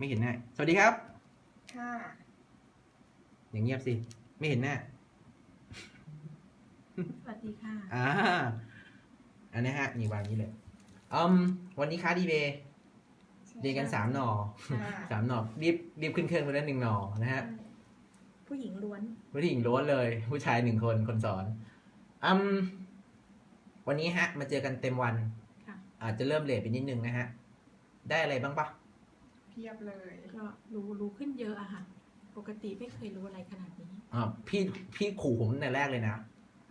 ไม่เห็นหน้า สวัสดีครับ ค่ะ อย่างเงียบสิ ไม่เห็นหน้า สวัสดีค่ะ อ่า อันนี้ฮะ นี่วางนี้เลยอืมวันนี้ค้าดีเบย์เรียนกันสามหน่อค่ะ สามหน่อรีบรีบขึ้นเครื่องไปแล้วหนึ่งหน่อนะฮะ ผู้หญิงล้วน ผู้หญิงล้วนเลย ผู้ชายหนึ่งคนคนสอนอืมวันนี้ฮะ มาเจอกันเต็มวัน ค่ะ อาจจะเริ่มเลทไปนิดนึงนะฮะ ได้อะไรบ้างปะ เพียบเลย ก็รู้รู้ขึ้นเยอะอะค่ะ ปกติไม่เคยรู้อะไรขนาดนี้อ่าพี่พี่ขู่ผมตั้งแต่แรกเลยนะ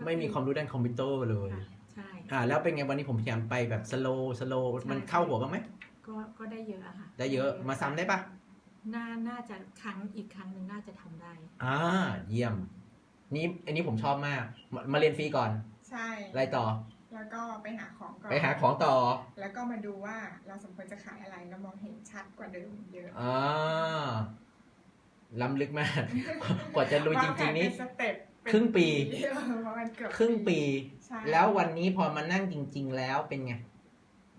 ไม่มีความรู้ด้านคอมพิวเตอร์เลยค่ะใช่อ่าแล้วเป็นไงวันนี้ผมพยายามไปแบบสโลสโลใช่มันเข้าหัวบ้างไหมก็ก็ได้เยอะอะค่ะ ได้เยอะมาซ้ำได้ปะน่าน่าจะครั้งอีกครั้งหนึ่งน่าจะทำได้ อ่า เยี่ยม นี่อันนี้ผมชอบมาก มามาเรียนฟรีก่อน ใช่อะไรต่อ แล้วก็ไปหาของก่อนไปหาของต่อ แล้วก็มาดูว่าเราสมควรจะขายอะไรแล้วมองเห็นชัดกว่าเดิมเยอะอ่าล้ำลึกมาก กว่าจะรู้จริง ๆ นี้วาแผเป็สเต็ปเป็นครึ่งปีเออประมาณเกือบครึ่งปีใช่แล้ววันนี้พอมานั่งจริง ๆ แล้วเป็นไง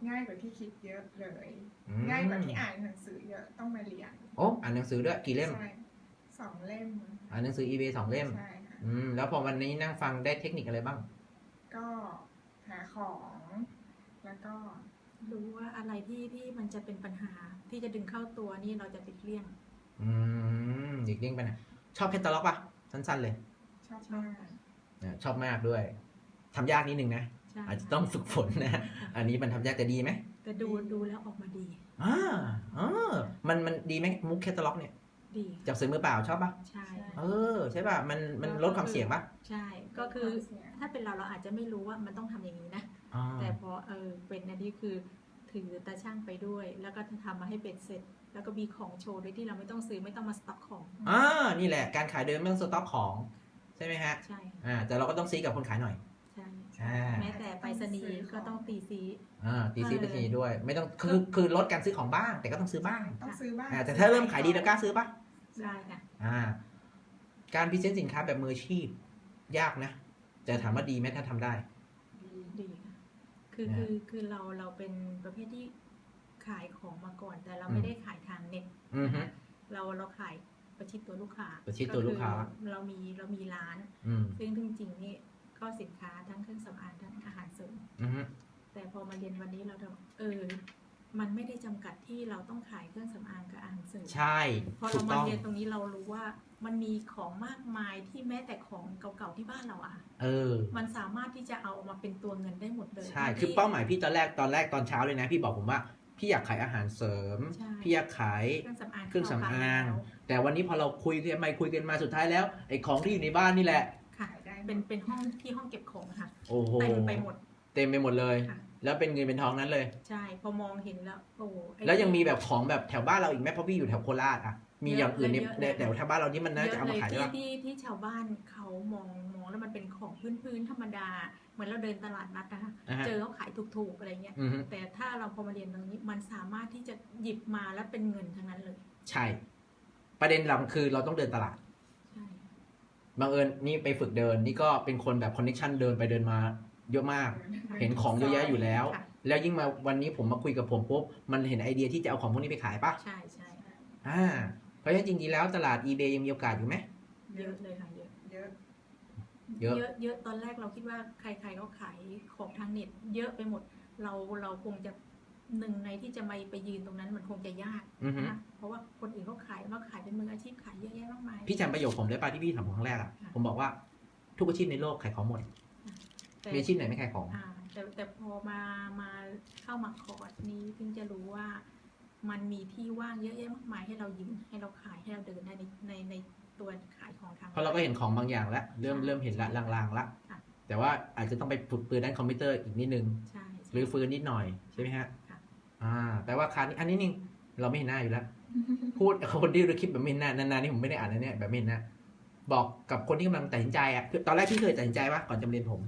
ง่ายกว่าที่คิดเยอะเลยอืมง่ายกว่าที่อ่านหนังสือเยอะต้องมาเรียนโอ้อ่านหนังสือด้วยกี่เล่มใช่สองเล่ม อ่านหนังสือ eBay สองเล่มใช่ค่ะอืมแล้วพอวันนี้นั่งฟังได้เทคนิคอะไรบ้าง ก็ หาของ แล้วก็รู้ว่าอะไรที่ที่มันจะเป็นปัญหาที่จะดึงเข้าตัวนี่เราจะติดเลี่ยง อืมหลีกเลี่ยงไปนะชอบแคตตาล็อกปะสั้นๆเลยชอบชอบมากค่ะนะชอบมากด้วยทำยากนิดนึงนะใช่ อาจจะต้องฝึกฝนนะ อันนี้มันทำยากแต่ดีไหมแต่ดูดูแล้วออกมาดี อ่าอ่ามันมันดีไหมมุกแคตตาล็อกเนี่ยดีจากซื้อมือเปล่าชอบปะใช่เออ ใช่ป่ะมันมันลดความเสี่ยงปะใช่ก็คือวามเสี่ยง ถ้าเป็นเราเราอาจจะไม่รู้ว่ามันต้องทำอย่างนี้นะอ่าแต่พอเออเป็นอันนี้คือถือตาช่างไปด้วย แล้วก็ทำมาให้เป็นเสร็จ แล้วก็มีของโชว์โดยที่เราไม่ต้องซื้อไม่ต้องมาสต็อกของอ่านี่แหละการขายเดินไม่ต้องสต็อกของใช่ไหมฮะใช่อ่าแต่เราก็ต้องซีกับคนขายหน่อยใช่อ่าแม้แต่ไปรษณีย์ก็ต้องตีซีอ่าตีซีเออไปทีด้วย ไม่ต้องคือคือลดการซื้อของบ้าง แต่ก็ต้องซื้อบ้างต้องซื้อบ้างอ่าแต่ถ้าเริ่มขายดีแล้วกล้าซื้อปะได้ค่ะอ่าการพรีเซนต์สินค้าแบบมืออาชีพ ยากนะ แต่ถามว่าดีไหมถ้าทำได้ ดีค่ะคือนะคือคือเราเราเป็นประเภทที่ขายของมาก่อน แต่เราไม่ได้ขายทางเน็ตอือฮึนะคะเราเราขายประชิดตัวลูกค้าประชิดตัวลูกค้าก็คือเรามีเรามีร้านอืมซึ่งจริงๆนี่ก็สินค้าทั้งเครื่องสำอางทั้งอาหารเสริมอือฮึแต่พอมาเรียนวันนี้เราจะเออมันไม่ได้จำกัดที่เราต้องขายเครื่องสำอางกับอาหารเสริมใช่ พอถูเรากมาต้องเรียนตรงนี้เรารู้ว่า มันมีของมากมายที่แม้แต่ของเก่าๆที่บ้านเราอะเออ มันสามารถที่จะเอามาเป็นตัวเงินได้หมดเลย ใช่ที่คือเป้าหมายพี่ตอนแรกตอนแรกตอนเช้าเลยนะ พี่บอกผมว่าพี่อยากขายอาหารเสริมใช่พี่อยากขายเครื่องสำอางเครื่องสำอางที่เขขยแล้วแต่วันนี้พอเราคุยกันไปคุยกันมาสุดท้ายแล้วไอ้ของที่อยู่ในบ้านนี่แหละค่ะขายได้เป็นเป็นห้องที่ห้องเก็บของค่ะโอ้โหเต็มไปหมด เต็มไปหมดเลยค่ะแล้วเป็นเงินเป็นทองนั้นเลย ใช่ พอมองเห็นแล้วโอ้ไอ้แล้วยังมีแบบของแบบแถวบ้านเราอีกไหมเพราะพี่อยู่แถวโคราชอะ มีอย่างอื่นในเยอะในเลยแถวแถวบ้านเราที่มันน่าจะเอามาขายเยได้อะปะเลยที่ที่ที่ชาวบ้านเขามองมองแล้วมันเป็นของพื้นพื้นๆธรรมดา เหมือนเราเดินตลาดนัดนะคะอ่าฮะเจอเขาขายถูกๆอะไรเงี้ยอือฮึแต่ถ้าเราพอมาเรียนตรงนี้มันสามารถที่จะหยิบมาแล้วเป็นเงินทั้งนั้นเลย ใช่ ประเด็นหลักคือเราต้องเดินตลาดใช่บังเอิญนี่ไปฝึกเดินนี่ก็เป็นคนแบบคอนเนคชันเดินไปเดินมาเยอะมาก เห็นของเยอะแยะอยู่แล้วค่ะแล้วยิ่งมาวันนี้ผมมาคุยกับผมปุ๊บมันเห็นไอเดียที่จะเอาของพวกนี้ไปขายปะใช่ใช่อ่า เพราะฉะนั้นจริงๆแล้วตลาด eBay ยังมีโอกาสอยู่ไหมเยอะเลยค่ะเยอะเยอะเยอะเยอะเยอะตอนแรกเราคิดว่าใครๆก็ขายของทางเน็ต เยอะไปหมดเราเราคงจะหนึ่งในที่จะมาไปยืนตรงนั้นมันคงจะยากอือฮึนะคะเพราะว่าคนอื่นเขาขายว่าขายเป็นมืออาชีพขายเยอะแยะมากมาย พี่จำประโยคผมได้ป่ะที่พี่ถามผมครั้งแรกอะค่ะผมบอกว่าทุกอาชีพในโลกขายของหมดแต่มีอาชีพไหนไม่ขายของอ่าแต่แต่พอมามาเข้ามาคอร์สนี้เพิ่งจะรู้ว่า มันมีที่ว่างเยอะแยะมากมายให้เรายืนให้เราขายให้เราเดินได้ในในในตัวขายของทางเพราะเราก็เห็นของบางอย่างแล้ว เริ่มใช่เริ่มเห็นละลางๆละค่ะแต่ว่าอาจจะต้องไปฝึกปืนด้านคอมพิวเตอร์อีกนิดนึงใช่ใช่หรือฟื้นนิดหน่อยใช่ไหมฮะค่ะอ่า แต่ว่าคานี้อันนี้นี่เราไม่เห็นหน้าอยู่แล้ว พูดกับคนที่ดูคลิปแบบไม่เห็นหน้านานๆนี่ผมไม่ได้อ่านนะเนี่ยแบบไม่เห็นหน้าบอกกับคนที่กำลังตัดสินใจอะคือตอนแรกพี่เคยตัดสินใจปะก่อนจะมาเรียนผม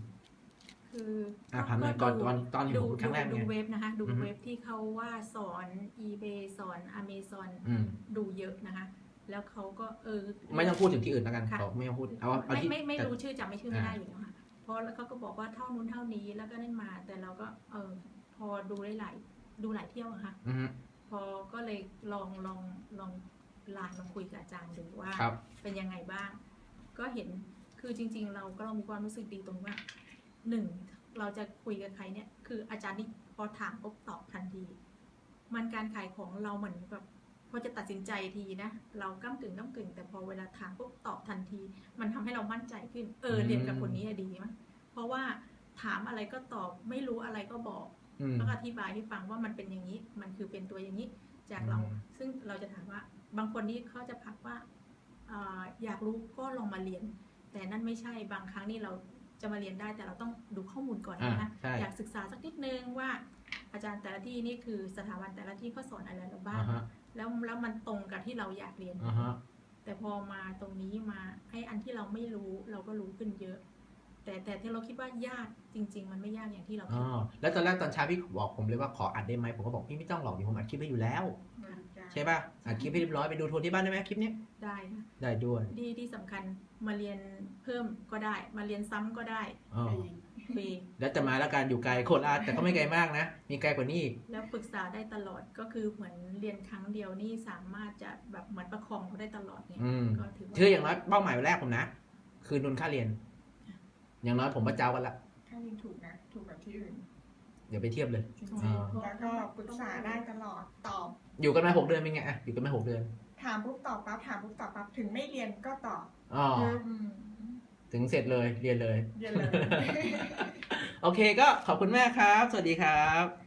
คืออ่าผ่านมาก่อนตอนตอนอยู่ดูครั้งแรกดูเนี่ยเว็บนะคะ ดูอือฮึเว็บที่เขาว่าสอน eBay สอน Amazon อืมดูเยอะนะคะ แล้วเขาก็เออ ไม่ต้องพูดถึงที่อื่นแล้วกันค่ะขอไม่ต้องพูดเอาเอาไม่ที่ไม่ไม่แต่รู้ชื่อจำไม่ชื่อไม่ได้อ่าอยู่แล้วค่ะเพราะแล้วเขาก็บอกว่าเท่านู้นเท่านี้แล้วก็นั่นมา แต่เราก็เออพอดูหลายๆดูหลายเที่ยวอะค่ะอือฮึพอก็เลยลองลองลองไลน์มาคุยกับอาจารย์ดูว่าครับเป็นยังไงบ้าง ก็เห็นคือจริง ๆ เราก็มีความรู้สึกดีตรงว่า หนึ่งเราจะคุยกับใครเนี่ย คืออาจารย์นี่พอถามปุ๊บตอบทันที มันการขายของเราเหมือนแบบพอจะตัดสินใจทีนะ เราก้ากึ่งก้ากึ่ง แต่พอเวลาถามปุ๊บตอบทันที มันทำให้เรามั่นใจขึ้น เอออืมเรียนกับคนนี้อะดีมั้ยเพราะว่าถามอะไรก็ตอบไม่รู้อะไรก็บอกอืมแล้วก็อธิบายให้ฟังว่ามันเป็นอย่างนี้ มันคือเป็นตัวอย่างนี้จากเราอืมซึ่งเราจะถามว่าบางคนนี่เขาจะพักว่าอ่าอยากรู้ก็ลองมาเรียน แต่นั่นไม่ใช่บางครั้งนี่เรา จะมาเรียนได้แต่เราต้องดูข้อมูลก่อนอ่านะใช่อยากศึกษาสักนิดนึงว่า อาจารย์แต่ละที่นี่คือสถาบันแต่ละที่เขาสอนอะไรเราบ้าอ่างฮะแล้วแล้วมันตรงกับที่เราอยากเรียนอ่าฮะแต่พอมาตรงนี้มาไอ้อันที่เราไม่รู้เราก็รู้ขึ้นเยอะ แต่แต่ที่เราคิดว่ายากจริง ๆ มันไม่ยากอย่างที่เราอ๋คิดอแล้วตอนแรกตอนเช้าพี่บอกผมเลยว่าขออัดได้ไหมผมก็บอกพี่ไม่ต้องหรอกเดี๋ยวผมอัดคลิปให้อยู่แล้ว ใช่ป่ะอัดคลิปให้เรียบร้อยไปดูทัวร์ที่บ้านได้ไหมคลิปนี้ได้นะได้ด้วยที่ที่สำคัญมาเรียนเพิ่มก็ได้ มาเรียนซ้ำก็ได้อ๋อฟรีแล้วจะมาแล้วกันอยู่ไกลโคราชแต่ก็ไม่ไกลมากนะ มีไกลกว่านี้อีกแล้วปรึกษาได้ตลอดก็คือเหมือนเรียนครั้งเดียวนี่สามารถจะแบบเหมือนประคองเขาได้ตลอดเนี่ยอืมก็ถือว่าคืออย่างน้อยเป้าหมายแรกผมนะ คือนุนค่าเรียน อย่างน้อยผมประเจ้ากันละถ้าเรียนถูกนะ ถูกกับที่อื่น เดี๋ยวไปเทียบเลย จริงอ่า ๆแล้วก็ปรึกษาได้ตลอดตอบ อยู่กันมาหกเดือนเป็นไงอะอยู่กันมาหกเดือนถามปุ๊บตอบปั๊บถามปุ๊บตอบปั๊บถึงไม่เรียนก็ตอบอ๋ออืมถึงเสร็จเลยเรียนเลย เรียนเลย โอเคก็ขอบคุณแม่ครับ สวัสดีครับ